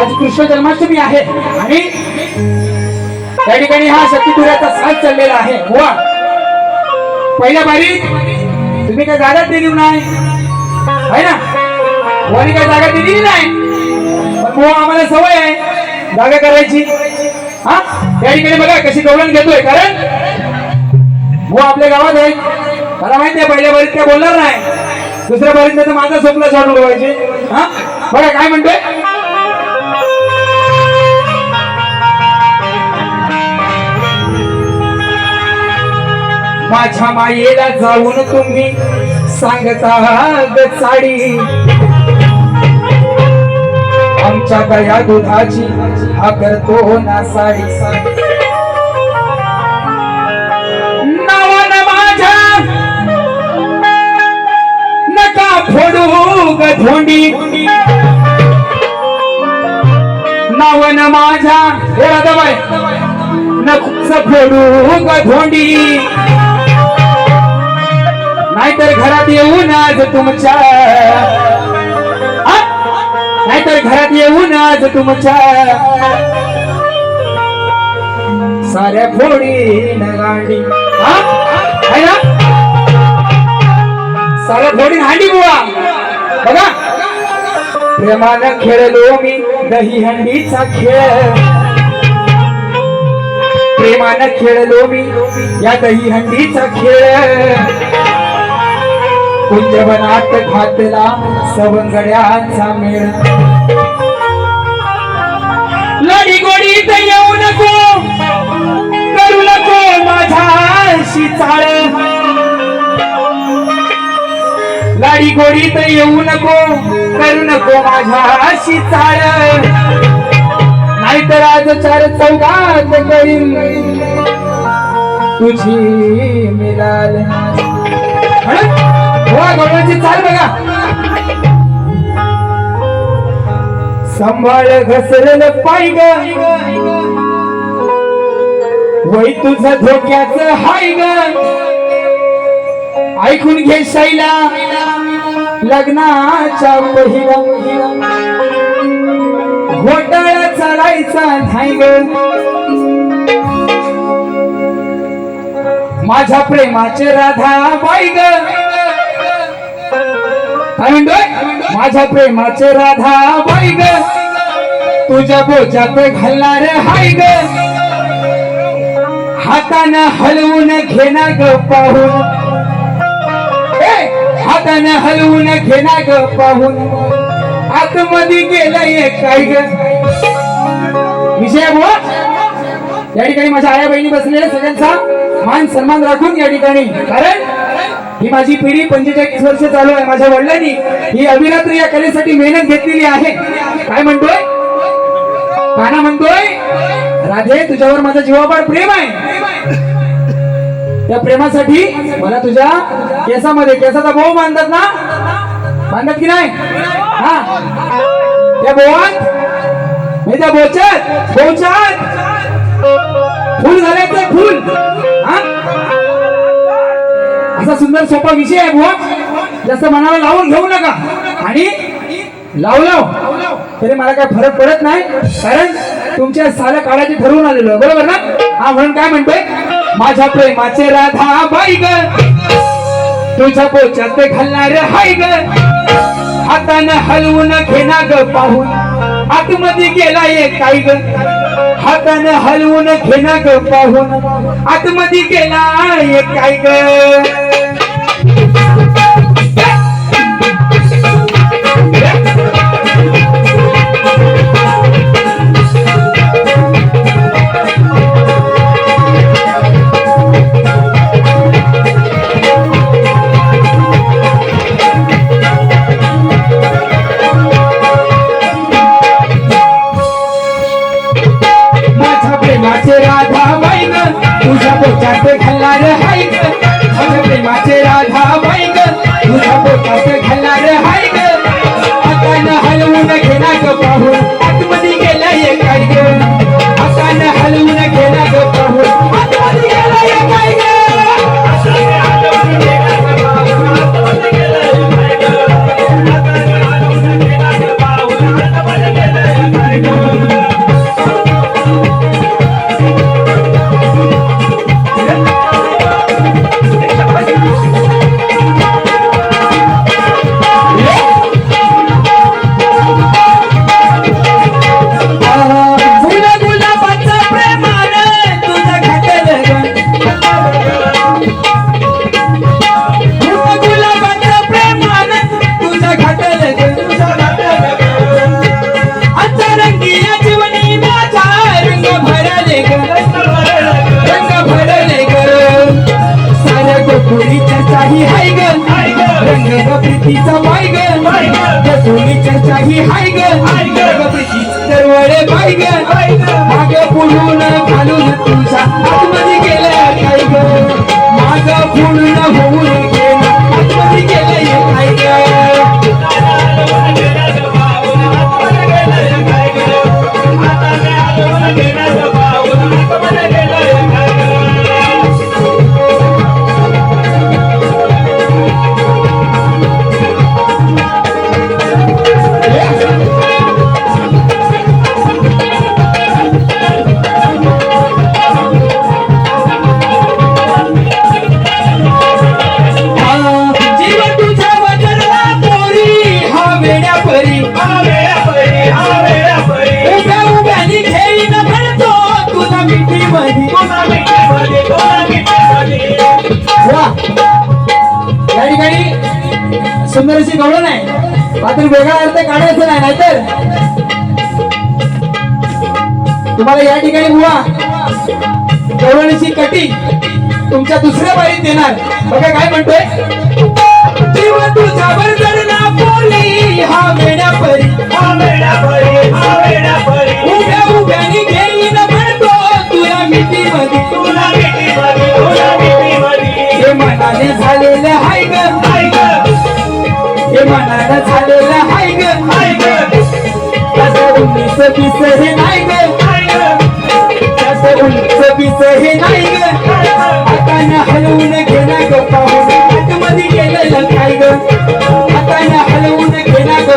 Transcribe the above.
आज कृष्ण जन्माष्टमी आहे आणि त्या ठिकाणी हा शक्तीपुऱ्याचा साथ चाललेला आहे. वा. पहिल्या बारीक तुम्ही काय जागा दिली नाही. आहे ना? कोणी काय जागा दिली नाही. हो आम्हाला सवय आहे जागा करायची. हा? त्या ठिकाणी बघा कशी गवळण घेतोय. कारण हो आपल्या गावात आहे. मला माहिती आहे पहिल्या बारीत काय बोलणार नाही. दुसऱ्या बारीत तर माझा स्वप्न सोडून पाहिजे हा? बघा काय म्हणतोय? माझ्या मायेला जाऊन तुम्ही सांगता ग साडी. आमच्या दया दुधाची हा करतो ना साडी. नावानं माझ्या नका फोडू ग धोंडी. नावन माझ्या हे राधाबाई नकुच फोडू ग धोंडी. नाहीतर घरात येऊन आज तुमच्या नाहीतर घरात येऊन आज तुमच्या साऱ्या फोडी नगाडी. ना? साऱ्या फोडी हांडी बुवा. बघा. प्रेमानं खेळलो मी दही हंडीचा खेळ. प्रेमानं खेळलो मी या दही हंडीचा खेळ. कुंजवनात घातला सवंगड्याचा मेळ. लढी गोडीत येऊ नको करू नको माझ्याशी चाळ. लाडी गोडीत येऊ नको करू नको माझ्याशी चाळ. नाहीतर आज चार चौघात करीन. तुझी मिळाल गौरवाची चाल बघा. सांभाळ घसरल पाय ग. वय तुझं धोक्याच हाय ग. ऐकून घे शैला लग्नाच्या पहिला. घोटाळा चालायचा नाही ग. माझ्या प्रेमाचे राधा बाई ग. माझ्या प्रेमाचे राधा बाई ग. तुझ्या बोजात घालणार हाय ग. हातानं हलवून घेणार ग पाहून हातानं हलवून घेणार ग पाहून आतमध्ये गेलंय काय ग. विषय बुवा या ठिकाणी माझ्या आया बहिणी बसलेल्या सगळ्यांचा मान सन्मान राखून या ठिकाणी. कारण ही माझी पिढी पंचेचाळीस वर्ष चालू आहे. माझ्या वडिलांनी ही अभिरात्र या कलेसाठी मेहनत घेतलेली आहे. काय म्हणतोय? काना म्हणतोय? राधे तुझ्यावर माझा जीवापाड प्रेम आहे. त्या प्रेमासाठी मला तुझ्या केसामध्ये केसाचा भाऊ मानतात ना? मानतात की नाही? हा. त्या बोवात म्हणजे त्या बोचत बोचात फुल झाल्याचं फुल. असा सुंदर सोपा विषय आहे बुवा. जास्त मनाला लावून घेऊ नका. आणि लावलं लाव. तरी मला काय फरक पडत नाही कारण तुमच्या साऱ्या काळाची ठरवून आलेलो बरोबर ना? हा म्हणून काय म्हणतोय? माझ्या प्रेमाचे राधा बाई ग. तुझ्या पोचात घालणार हाय ग. हातानं हलवून घेना ग पाहून. आतमध्ये गेला एक काय ग. हातानं हलवून घेना ग पाहून. आतमध्ये गेला एक काय ग. মাঝে রাধা तिचा बाय ग. त्या सोनीच्या शाही हाय ग. वळे बाय ग. माग पुढून घालून तुझा आतमध्ये गेल्या काय ग. माझा पुढून सुंदर अशी गवळण आहे मात्र वेगळा अर्थ काढायचा नाही नाहीतर. तुम्हाला या ठिकाणी बुवा गवळणीची कटी तुमच्या दुसऱ्या बारीत येणार बघा काय म्हणतोय? हे मनानं झालेलं हाय ग तसं उन्नीस बीस हे नाही ग. तसं उन्नीस बीस हे नाही ग. हातानं हलवून घेणं ग पाहून आतमध्ये गेलेलं काय ग. हातानं हलवून ग